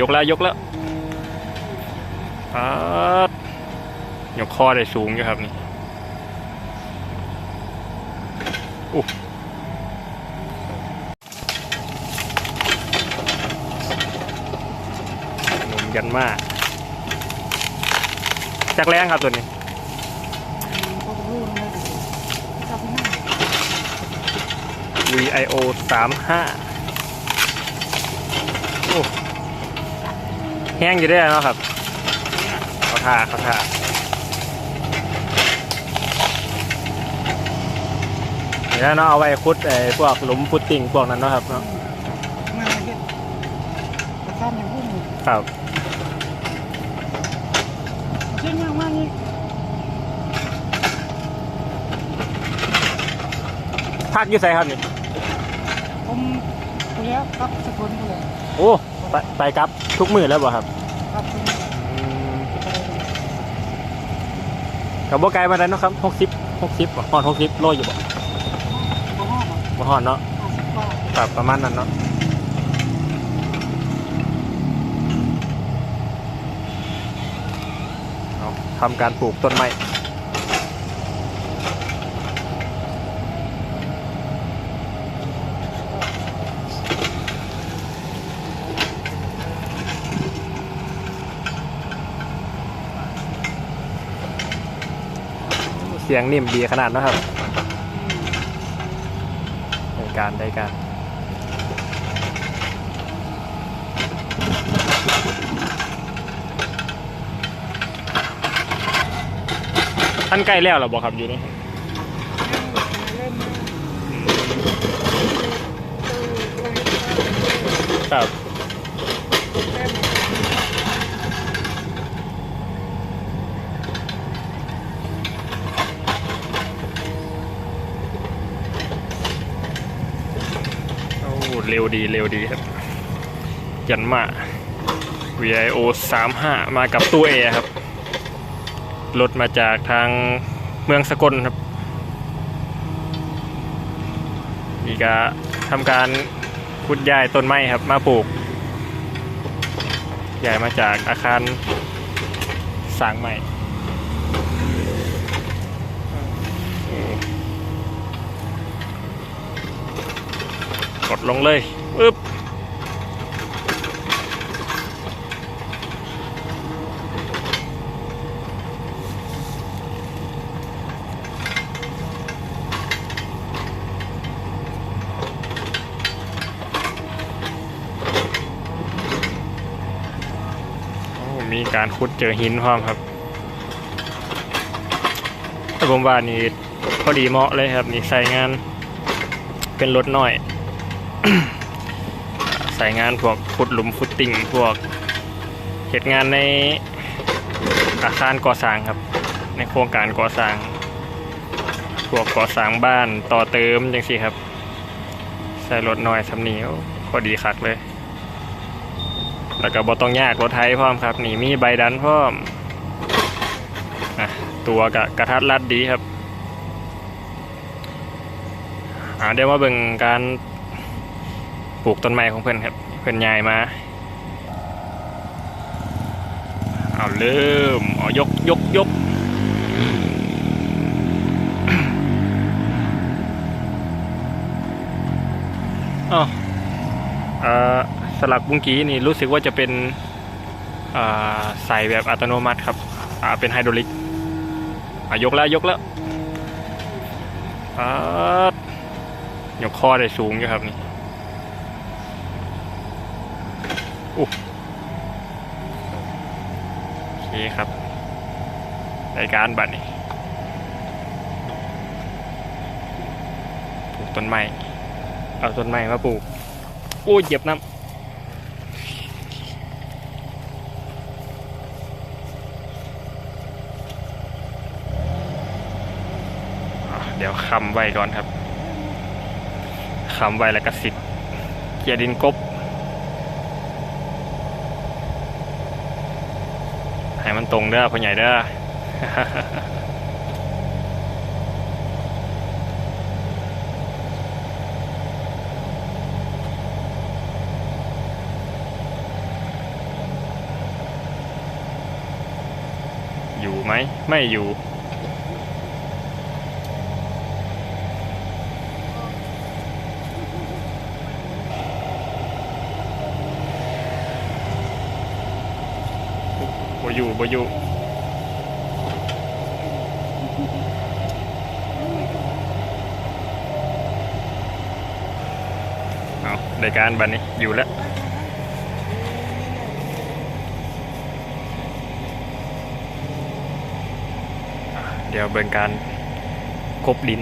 ยกแล้วยกแล้วปัดยกคอได้สูงอยู่ครับนี่อู้หมุนกันมากจักแรงครับตัวนี้ก็รู้นะจับหน้า VIO สามห้าโอ้ แห้งอยู่ได้แล้วเนาะครับเขาท่าเขาท่าเดี๋ยวเนาะเอาไว้คุดไอ้พวกหลุมฟุตติ้งพวกนั้นเนาะครับเนาะมาเห็ดกระซ้ำอย่างพุ่งครับเช่นอย่างว่านี่พักอยู่ใส่ครับนี่ผมคุยแล้วครับสกุลเลยโอ้ ไปไปครับทุกมือแล้วบ่ครับครับคุณอืมกับบ่ไกลมาได้เนาะครับหกสิบหกสิบหอนหกสิบโลอยู่บ่บ่ห้องอะบ่หอนเนาะห้าสิบกว่าครับประมาณนั้นเนาะเอาทำการปลูกต้นไม้ เสียงนิ่มดีขนาดนะครับในการได้การท่านใกล้แล้วเหรอบอกครับอยู่นี่ เล่น ครับ เล่น โอ้ เร็วดีเร็วดีครับ ยันมา VIO 35 มากับตู้เอครับ รถมาจากทางเมืองสกลครับนี่ก็ทำการขุดย้ายต้นไม้ครับ มาปลูกย้ายมาจากอาคารสร้างใหม่ กด ลงเลยปึ๊บมีการขุดเจอหินพร้อมครับแต่ผมว่านี่พอดีเหมาะเลยครับ นี่ใส่งานเป็นรถน้อย ใส่งานพวกขุดหลุมฟุตติ้งพวกเหตุงานในอาคารก่อสร้างครับ ในโครงการก่อสร้าง พวกก่อสร้างบ้านต่อเติมจังสิครับ ใส่รถน้อยสำเนีโอ้พอดีคักเลย แล้วก็บ่ต้องยากรถไทยพร้อมครับนี่มีใบดันพร้อมอะตัวกะกระทัดรัดดีครับอ่าเดี๋ยวมาเบิ่งการ ปลูกต้นไม้ของเพื่อนครับ เพื่อนยายมา เอาเริ่มเอายกยกยกอ๋อสลักบุ้งกี้นี่รู้สึกว่าจะเป็นใส่แบบอัตโนมัติครับเป็นไฮดรอลิกอะยกแล้วยกแล้วยกคอได้สูงอยู่ครับนี่อู้ โอเคครับรายการบัตรนี่ปลูกต้นไม้ เอาต้นไม้มาปลูก โอ้เหยียบน้ำเดี๋ยวคำไว้ก่อนครับคำไว้แล้วก็สิบเกียร์ดินกบ มันตรงเด้อพ่อใหญ่เด้ออยู่ไหมไม่อยู่ อยู่บ่อยู่เอารายการบันนี้อยู่แล้วเดี๋ยวเบิ่งการกบดิน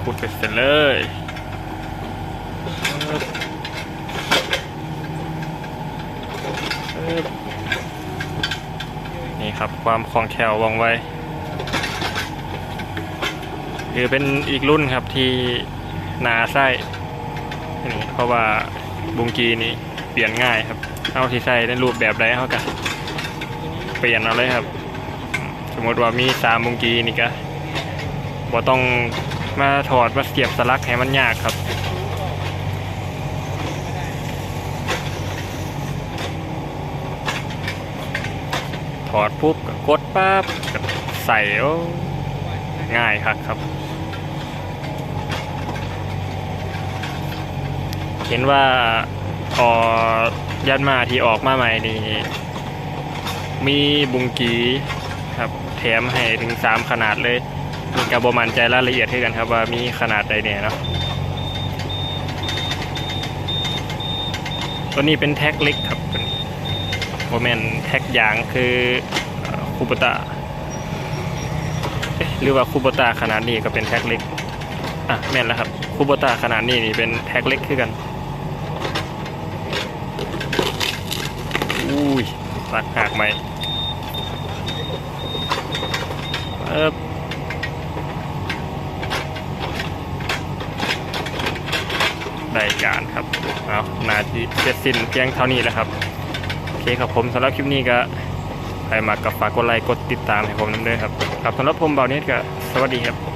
ขุดไปเสร็จเลย นี่ครับความคล่องแคล่วว่องไวคือเป็นอีกรุ่นครับที่นาไส้นี่เพราะว่าบุงกีนี่เปลี่ยนง่ายครับ เอาที่ใส่ในรูปแบบใดเขาก็เปลี่ยนเอาเลยครับ สมมติว่ามีสามบุงกีนี่ก็บ่ต้องมาถอดมาเสียบสลักให้มันยากครับ อดปุ๊บก็กดปั๊บก็ใส่โอ้ง่ายครับครับ เห็นว่าพอยันมาที่ออกมาใหม่นี่มีบุงกีครับแถมให้ถึงสามขนาดเลยมีกระบมันใจรายละเอียดให้กันครับว่ามีขนาดใดเนี่ยเนาะตัวนี้เป็นแท็กเล็กครับเป็น โมเมนแท็กยางคือคูโบตาเอ๊ะหรือว่าคูโบตาขนาดนี้ก็เป็นแท็กเล็กอะแม่นแล้วครับคูโบตาขนาดนี้นี่เป็นแท็กเล็กคือกันอุ้ยตักหักไหมเออได้การครับ เอานาทีเสร็จสิ้นเพียงเท่านี้แล้วครับ เคครับผมสำหรับคลิปนี้ก็ใครมากับฝากกดไลค์กดติดตามให้ผมน้ำด้วยครับครับสำหรับผมเบาเนี้ก็สวัสดีครับ